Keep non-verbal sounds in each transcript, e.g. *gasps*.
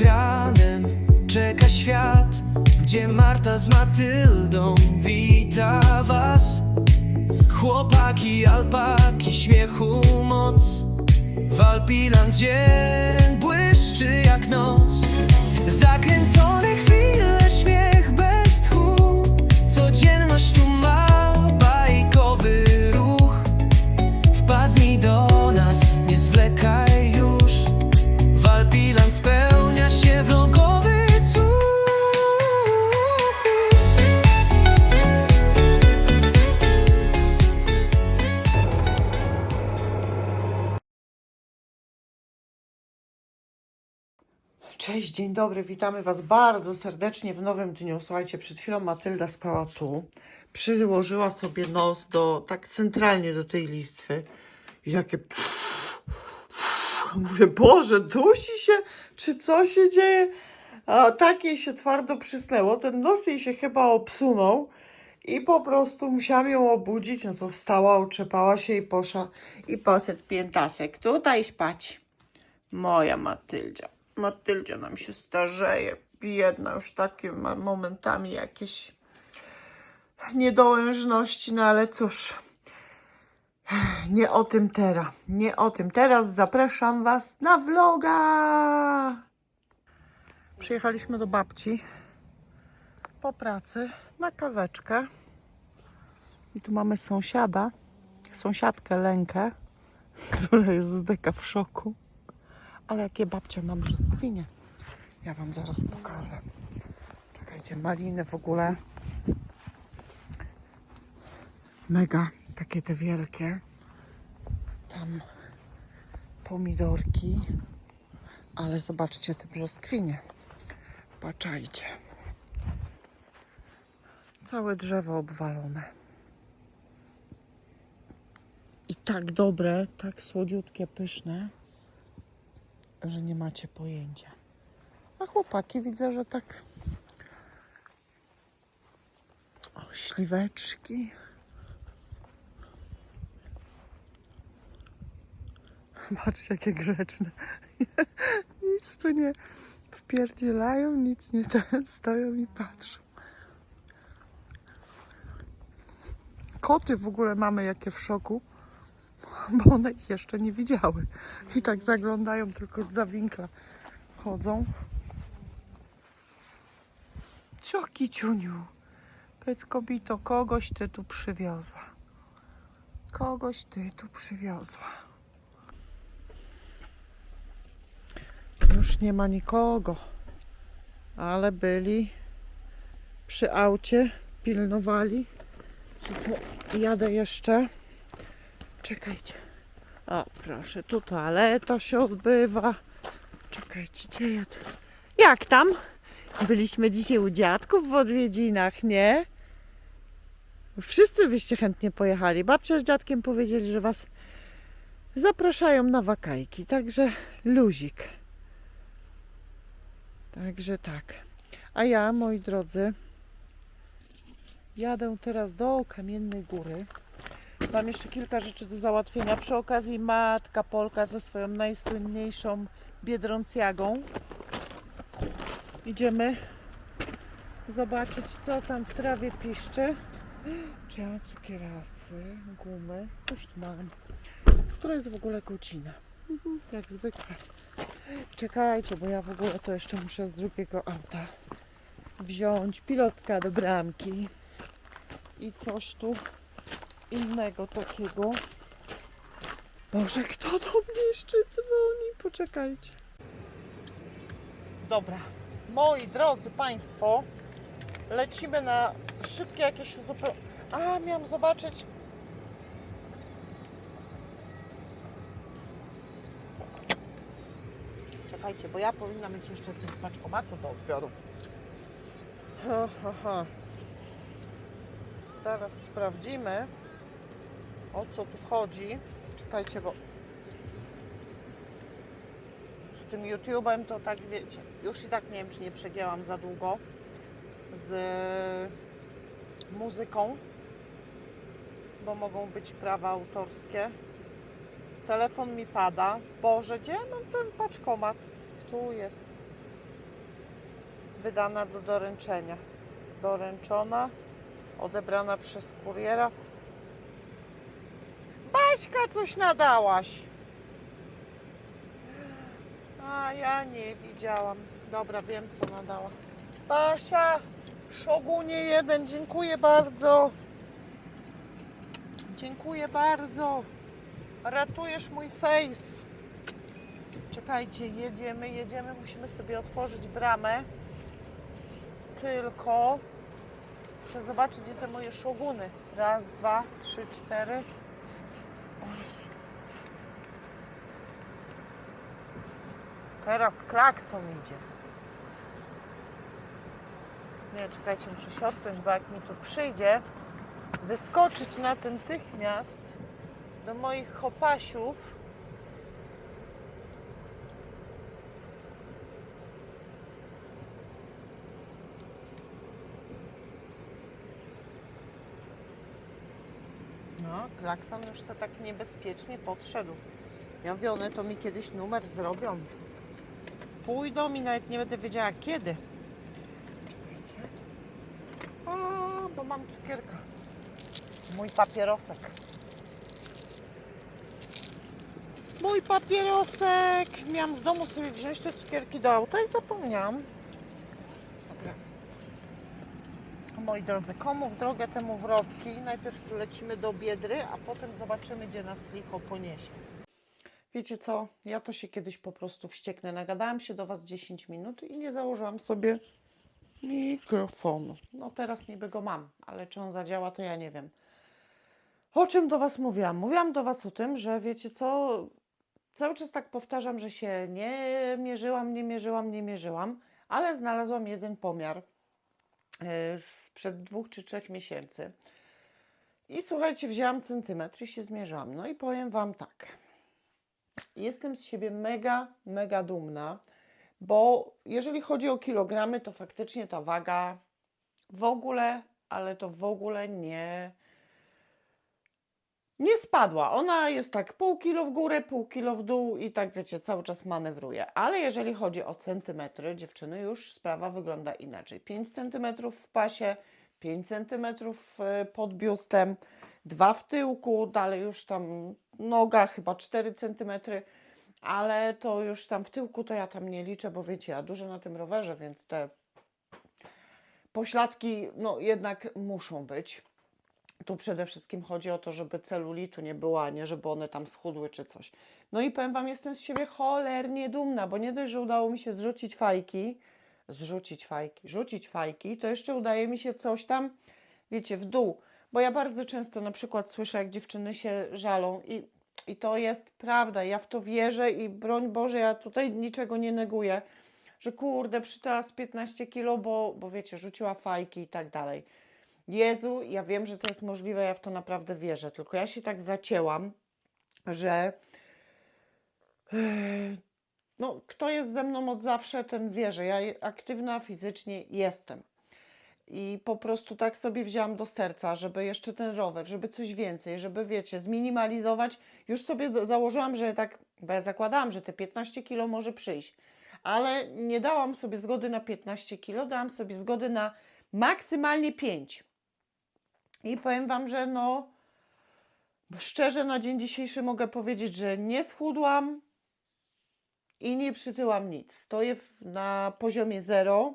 ekranem czeka świat, gdzie Marta z Matyldą wita was. Chłopaki, alpaki, śmiechu moc. W Alpiland dzień błyszczy jak noc. Zakręcone chwile, Cześć, dzień dobry, witamy Was bardzo serdecznie w nowym dniu. Słuchajcie, przed chwilą Matylda spała tu, przyłożyła sobie nos do, tak centralnie do tej listwy. I jakie... Mówię, Boże, dusi się, czy co się dzieje? A tak jej się twardo przysnęło, ten nos jej się chyba obsunął i po prostu musiałam ją obudzić, no to wstała, oczepała się i poszła i poszedł piętasek tutaj spać. Moja Matyldzia. Matyldzia nam się starzeje. Biedna już takie ma momentami jakieś niedołężności, no ale cóż. Nie o tym teraz. Nie o tym. Teraz zapraszam Was na vloga. Przyjechaliśmy do babci po pracy na kaweczkę. I tu mamy sąsiada, sąsiadkę Lenkę, *laughs* która jest z deka w szoku. Ale jakie babcia ma brzoskwinie. Ja wam zaraz pokażę. Czekajcie, maliny w ogóle. Mega, takie te wielkie. Tam pomidorki. Ale zobaczcie te brzoskwinie. Patrzajcie. Całe drzewo obwalone. I tak dobre, tak słodziutkie, pyszne że nie macie pojęcia. A chłopaki widzę, że tak. O, śliweczki. Patrzcie, jakie grzeczne. *laughs* nic tu nie wpierdzielają, nic nie stoją i patrzą. Koty w ogóle mamy jakie w szoku bo one ich jeszcze nie widziały. I tak zaglądają, tylko z zawinkla chodzą. Cioki ciuniu, powiedz kobito, kogoś ty tu przywiozła. Kogoś ty tu przywiozła. Już nie ma nikogo, ale byli przy aucie, pilnowali. Jadę jeszcze. Czekajcie. O, proszę, tu toaleta się odbywa. Czekajcie, gdzie ja tu... Jak tam? Byliśmy dzisiaj u dziadków w odwiedzinach, nie? Wszyscy byście chętnie pojechali. Babcia z dziadkiem powiedzieli, że was zapraszają na wakajki, także luzik. Także tak. A ja, moi drodzy, jadę teraz do Kamiennej Góry. Mam jeszcze kilka rzeczy do załatwienia. Przy okazji matka Polka ze swoją najsłynniejszą biedroncjagą. Idziemy zobaczyć, co tam w trawie piszczy. *gasps* Czy mam cukierasy, gumy, coś tu mam. Która jest w ogóle godzina? Mhm, Jak zwykle. Czekajcie, bo ja w ogóle to jeszcze muszę z drugiego auta wziąć pilotka do bramki i coś tu innego takiego. Boże, kto do mnie jeszcze dzwoni? Poczekajcie. Dobra. Moi drodzy Państwo, lecimy na szybkie jakieś uzupełnienie. A, miałam zobaczyć. Czekajcie, bo ja powinna mieć jeszcze coś z paczkomatu do odbioru. Ha, ha, ha. Zaraz sprawdzimy, o co tu chodzi. Czekajcie, bo z tym YouTube'em to tak wiecie. Już i tak nie wiem, czy nie przegięłam za długo z muzyką, bo mogą być prawa autorskie. Telefon mi pada. Boże, gdzie ja mam ten paczkomat? Tu jest. wydana do doręczenia. Doręczona, odebrana przez kuriera. Baśka, coś nadałaś. A ja nie widziałam. Dobra, wiem co nadała. Basia, szogunie jeden, dziękuję bardzo. Dziękuję bardzo. Ratujesz mój face. Czekajcie, jedziemy, jedziemy. Musimy sobie otworzyć bramę. Tylko muszę zobaczyć, gdzie te moje szoguny. Raz, dwa, trzy, cztery. Teraz klakson idzie. Nie, czekajcie, muszę się odpiąć, bo jak mi tu przyjdzie, wyskoczyć natychmiast do moich chopasiów. No, klakson już se tak niebezpiecznie podszedł. Ja mówię, one to mi kiedyś numer zrobią. Pójdą i nawet nie będę wiedziała kiedy. Czekajcie. Bo mam cukierka. Mój papierosek. Mój papierosek! Miałam z domu sobie wziąć te cukierki do auta i zapomniałam. Dobra. Moi drodzy, komu w drogę, temu wrotki. Najpierw lecimy do Biedry, a potem zobaczymy, gdzie nas licho poniesie. Wiecie co? Ja to się kiedyś po prostu wścieknę. Nagadałam się do Was 10 minut i nie założyłam sobie mikrofonu. No teraz niby go mam, ale czy on zadziała, to ja nie wiem. O czym do Was mówiłam? Mówiłam do Was o tym, że wiecie co? Cały czas tak powtarzam, że się nie mierzyłam, nie mierzyłam, nie mierzyłam, ale znalazłam jeden pomiar sprzed dwóch czy trzech miesięcy. I słuchajcie, wzięłam centymetr i się zmierzyłam. No i powiem Wam tak. Jestem z siebie mega, mega dumna, bo jeżeli chodzi o kilogramy, to faktycznie ta waga w ogóle, ale to w ogóle nie, nie spadła. Ona jest tak pół kilo w górę, pół kilo w dół i tak wiecie, cały czas manewruje. Ale jeżeli chodzi o centymetry, dziewczyny, już sprawa wygląda inaczej. 5 centymetrów w pasie, 5 centymetrów e, pod biustem, 2 w tyłku, dalej już tam noga chyba 4 centymetry, ale to już tam w tyłku to ja tam nie liczę, bo wiecie, ja dużo na tym rowerze, więc te pośladki no jednak muszą być. Tu przede wszystkim chodzi o to, żeby celulitu nie było, a nie żeby one tam schudły czy coś. No i powiem Wam, jestem z siebie cholernie dumna, bo nie dość, że udało mi się zrzucić fajki, zrzucić fajki, rzucić fajki, to jeszcze udaje mi się coś tam, wiecie, w dół. Bo ja bardzo często na przykład słyszę, jak dziewczyny się żalą i, i to jest prawda, ja w to wierzę i broń Boże, ja tutaj niczego nie neguję, że kurde, przytyła z 15 kilo, bo, bo wiecie, rzuciła fajki i tak dalej. Jezu, ja wiem, że to jest możliwe, ja w to naprawdę wierzę, tylko ja się tak zacięłam, że Ech, no, kto jest ze mną od zawsze, ten wie, że ja aktywna fizycznie jestem. I po prostu tak sobie wzięłam do serca, żeby jeszcze ten rower, żeby coś więcej, żeby wiecie, zminimalizować. Już sobie założyłam, że tak, bo ja zakładałam, że te 15 kilo może przyjść, ale nie dałam sobie zgody na 15 kilo, dałam sobie zgody na maksymalnie 5. I powiem Wam, że no, szczerze na dzień dzisiejszy mogę powiedzieć, że nie schudłam, i nie przytyłam nic. Stoję na poziomie zero,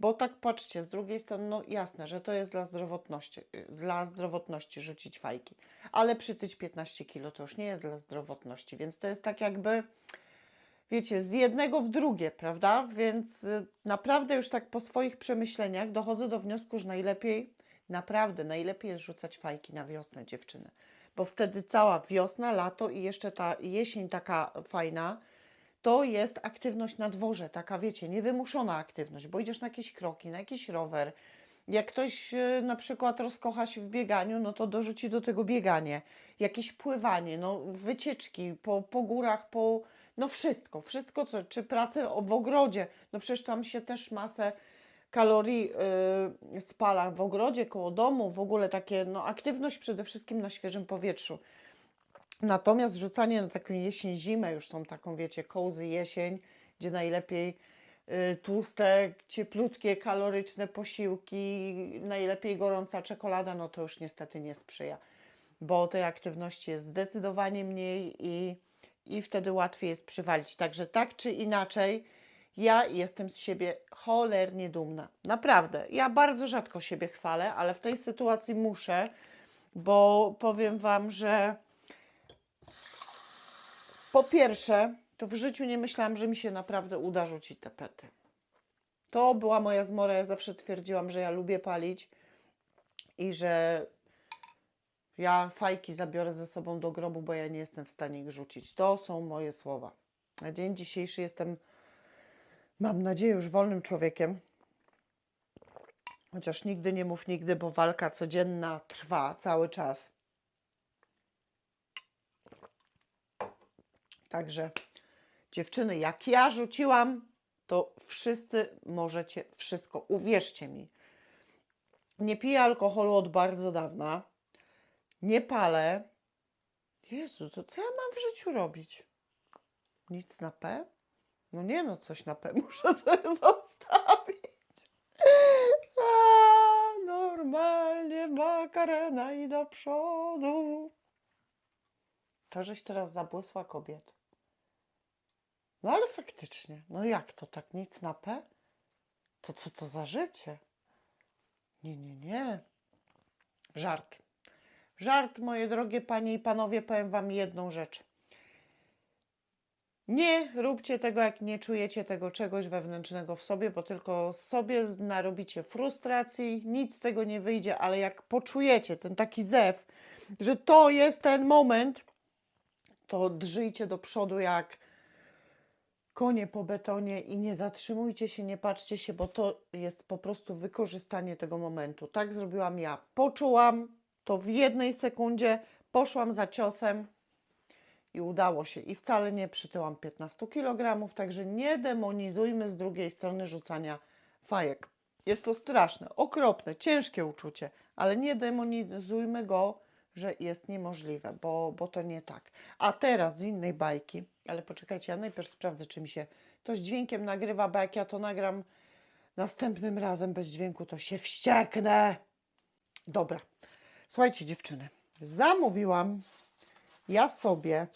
bo tak patrzcie, z drugiej strony, no jasne, że to jest dla zdrowotności, dla zdrowotności rzucić fajki, ale przytyć 15 kilo to już nie jest dla zdrowotności, więc to jest tak jakby, wiecie, z jednego w drugie, prawda? Więc y, naprawdę już tak po swoich przemyśleniach dochodzę do wniosku, że najlepiej, naprawdę najlepiej jest rzucać fajki na wiosnę dziewczyny, bo wtedy cała wiosna, lato i jeszcze ta jesień taka fajna, to jest aktywność na dworze, taka wiecie, niewymuszona aktywność, bo idziesz na jakieś kroki, na jakiś rower. Jak ktoś e, na przykład rozkocha się w bieganiu, no to dorzuci do tego bieganie, jakieś pływanie, no wycieczki po, po górach, po no wszystko, wszystko co, czy pracę w ogrodzie, no przecież tam się też masę kalorii yy, spala w ogrodzie, koło domu, w ogóle takie, no aktywność przede wszystkim na świeżym powietrzu. Natomiast rzucanie na taką jesień, zimę, już tą taką, wiecie, cozy jesień, gdzie najlepiej y, tłuste, cieplutkie, kaloryczne posiłki, najlepiej gorąca czekolada, no to już niestety nie sprzyja, bo tej aktywności jest zdecydowanie mniej i, i wtedy łatwiej jest przywalić. Także tak czy inaczej, ja jestem z siebie cholernie dumna. Naprawdę. Ja bardzo rzadko siebie chwalę, ale w tej sytuacji muszę, bo powiem Wam, że po pierwsze, to w życiu nie myślałam, że mi się naprawdę uda rzucić te pety. To była moja zmora. Ja zawsze twierdziłam, że ja lubię palić i że ja fajki zabiorę ze sobą do grobu, bo ja nie jestem w stanie ich rzucić. To są moje słowa. Na dzień dzisiejszy jestem, mam nadzieję, już wolnym człowiekiem. Chociaż nigdy nie mów nigdy, bo walka codzienna trwa cały czas. Także dziewczyny, jak ja rzuciłam, to wszyscy możecie wszystko. Uwierzcie mi. Nie piję alkoholu od bardzo dawna. Nie palę. Jezu, to co ja mam w życiu robić? Nic na P? No nie no, coś na P *laughs* muszę sobie zostawić. A, normalnie makarena i do przodu. To żeś teraz zabłysła kobiet. No ale faktycznie, no jak to tak nic na P? To co to za życie? Nie, nie, nie. Żart. Żart, moje drogie panie i panowie, powiem wam jedną rzecz. Nie róbcie tego, jak nie czujecie tego czegoś wewnętrznego w sobie, bo tylko sobie narobicie frustracji, nic z tego nie wyjdzie, ale jak poczujecie ten taki zew, że to jest ten moment, to drżyjcie do przodu jak konie po betonie i nie zatrzymujcie się, nie patrzcie się, bo to jest po prostu wykorzystanie tego momentu. Tak zrobiłam ja. Poczułam to w jednej sekundzie, poszłam za ciosem i udało się. I wcale nie przytyłam 15 kg, także nie demonizujmy z drugiej strony rzucania fajek. Jest to straszne, okropne, ciężkie uczucie, ale nie demonizujmy go, że jest niemożliwe, bo, bo to nie tak. A teraz z innej bajki, ale poczekajcie, ja najpierw sprawdzę, czy mi się to z dźwiękiem nagrywa, bo jak ja to nagram następnym razem bez dźwięku, to się wścieknę. Dobra, słuchajcie dziewczyny, zamówiłam ja sobie,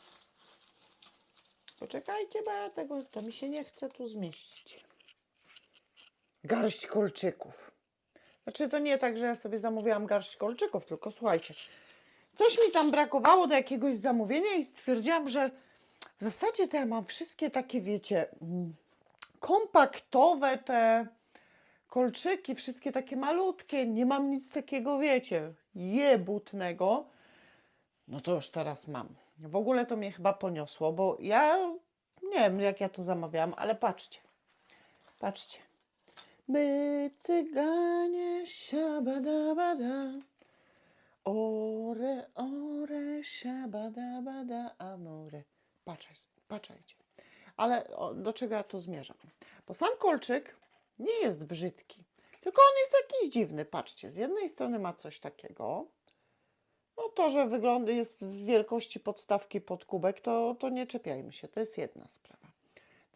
poczekajcie, bo ja tego, to mi się nie chce tu zmieścić, garść kolczyków. Znaczy to nie tak, że ja sobie zamówiłam garść kolczyków, tylko słuchajcie, coś mi tam brakowało do jakiegoś zamówienia i stwierdziłam, że w zasadzie to ja mam wszystkie takie, wiecie, mm, kompaktowe te kolczyki, wszystkie takie malutkie, nie mam nic takiego, wiecie, jebutnego. No to już teraz mam. W ogóle to mnie chyba poniosło, bo ja nie wiem, jak ja to zamawiałam, ale patrzcie. Patrzcie. My cyganie siabadabada. Ore, ore, siabadabada, amore. Patrzajcie, patrzajcie. Ale do czego ja tu zmierzam? Bo sam kolczyk nie jest brzydki, tylko on jest jakiś dziwny. Patrzcie, z jednej strony ma coś takiego. To, że wygląda jest w wielkości podstawki pod kubek, to, to nie czepiajmy się, to jest jedna sprawa.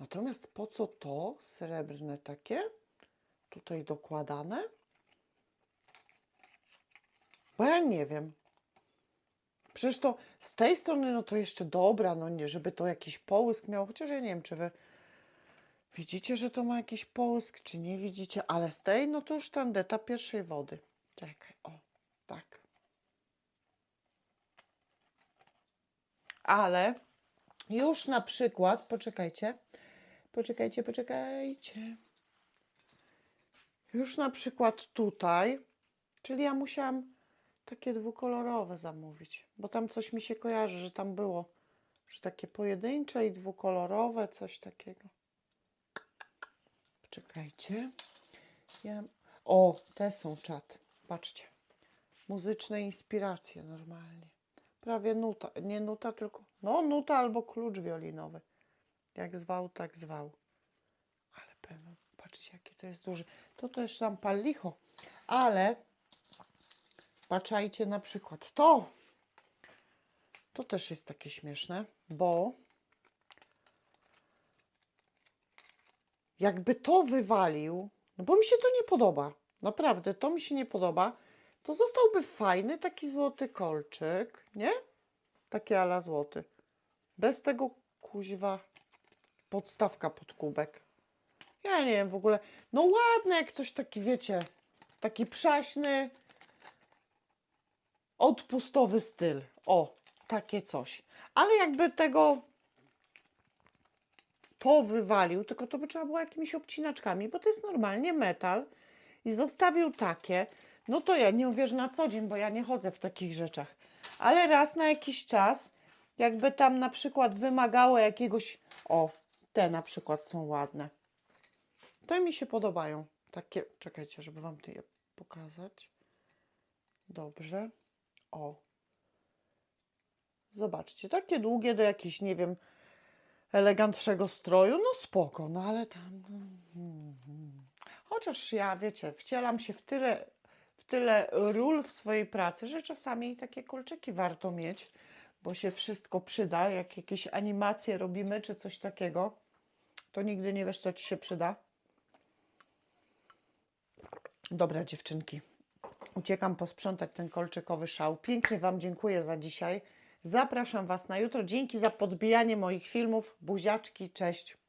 Natomiast po co to srebrne takie tutaj dokładane? Bo ja nie wiem. Przecież to z tej strony, no to jeszcze dobra, no nie, żeby to jakiś połysk miał, chociaż ja nie wiem, czy wy widzicie, że to ma jakiś połysk, czy nie widzicie, ale z tej, no to już tandeta pierwszej wody. Czekaj, o, tak. Ale już na przykład, poczekajcie, poczekajcie, poczekajcie. Już na przykład tutaj, czyli ja musiałam takie dwukolorowe zamówić, bo tam coś mi się kojarzy, że tam było, że takie pojedyncze i dwukolorowe, coś takiego. Poczekajcie. Ja... O, te są czat. Patrzcie. Muzyczne inspiracje normalnie. Prawie nuta. Nie nuta, tylko. No, nuta albo klucz wiolinowy. Jak zwał, tak zwał. Ale pewno. Patrzcie, jakie to jest duże. To też tam pal licho. Ale patrzajcie na przykład to. To też jest takie śmieszne, bo jakby to wywalił, no bo mi się to nie podoba. Naprawdę, to mi się nie podoba. To zostałby fajny taki złoty kolczyk, nie? Taki ala złoty. Bez tego kuźwa podstawka pod kubek. Ja nie wiem w ogóle. No ładny jak ktoś taki, wiecie, taki przaśny, odpustowy styl. O, takie coś. Ale jakby tego to wywalił, tylko to by trzeba było jakimiś obcinaczkami, bo to jest normalnie metal i zostawił takie, no to ja nie uwierzę na co dzień, bo ja nie chodzę w takich rzeczach. Ale raz na jakiś czas, jakby tam na przykład wymagało jakiegoś, o, te na przykład są ładne. Te mi się podobają. Takie, czekajcie, żeby wam je pokazać. Dobrze. O. Zobaczcie, takie długie do jakichś, nie wiem, elegantszego stroju, no spoko, no ale tam... mm, mm. Chociaż ja, wiecie, wcielam się w tyle, tyle ról w swojej pracy, że czasami takie kolczyki warto mieć, bo się wszystko przyda, jak jakieś animacje robimy, czy coś takiego, to nigdy nie wiesz, co ci się przyda. Dobra, dziewczynki. Uciekam posprzątać ten kolczykowy szał. Pięknie Wam dziękuję za dzisiaj. Zapraszam Was na jutro. Dzięki za podbijanie moich filmów. Buziaczki, cześć.